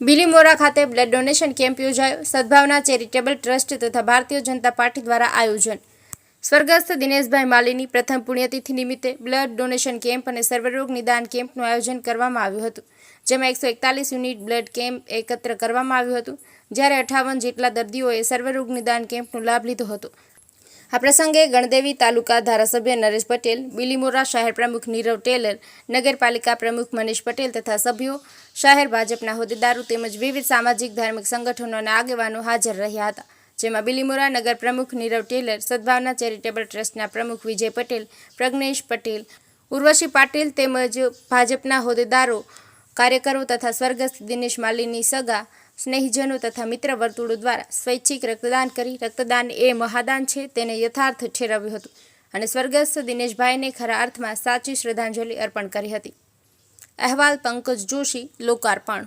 બિલીમોરા ખાતે blood donation camp યોજાયો. સદભાવના charitable trust તથા ભારતીય જનતા પાર્ટી દ્વારા આયોજન. સ્વર્ગસ્થ દિનેશભાઈ માલીની પ્રથમ પુણ્યતિથિ નિમિત્તે બ્લડ ડોનેશન કેમ્પ અને સર્વરોગ નિદાન કેમ્પનું આયોજન કરવામાં આવ્યું હતું, જેમાં એકસો એકતાલીસ યુનિટ બ્લડ કેમ્પ એકત્ર કરવામાં આવ્યું હતું. જ્યારે અઠાવન જેટલા દર્દીઓએ સર્વરોગ નિદાન કેમ્પનો લાભ લીધો હતો. આ પ્રસંગે ગણદેવી તાલુકા ધારાસભ્ય નરેશ પટેલ, બિલીમોરા શહેર પ્રમુખ નીરવ ટેલર, નગરપાલિકા પ્રમુખ મનીષ પટેલ તથા સભ્યો, શહેર ભાજપના હોદ્દેદારો તેમજ વિવિધ સામાજિક ધાર્મિક સંગઠનોના આગેવાનો હાજર રહ્યા હતા. જેમાં બિલીમોરા નગર પ્રમુખ નીરવ ટેલર, સદભાવના ચેરિટેબલ ટ્રસ્ટના પ્રમુખ વિજય પટેલ, પ્રજ્ઞેશ પટેલ, ઉર્વશી પાટીલ તેમજ ભાજપના હોદ્દેદારો કાર્યકરો તથા સ્વર્ગસ્થ દિનેશ માલીની સગા, સ્નેહીજનો તથા મિત્ર વર્તુળો દ્વારા સ્વૈચ્છિક રક્તદાન કરી રક્તદાન એ મહાદાન છે તેને યથાર્થ ઠેરવ્યું હતું અને સ્વર્ગસ્થ દિનેશભાઈને ખરા અર્થમાં સાચી શ્રદ્ધાંજલિ અર્પણ કરી હતી. અહેવાલ પંકજ જોશી, લોકાર્પણ.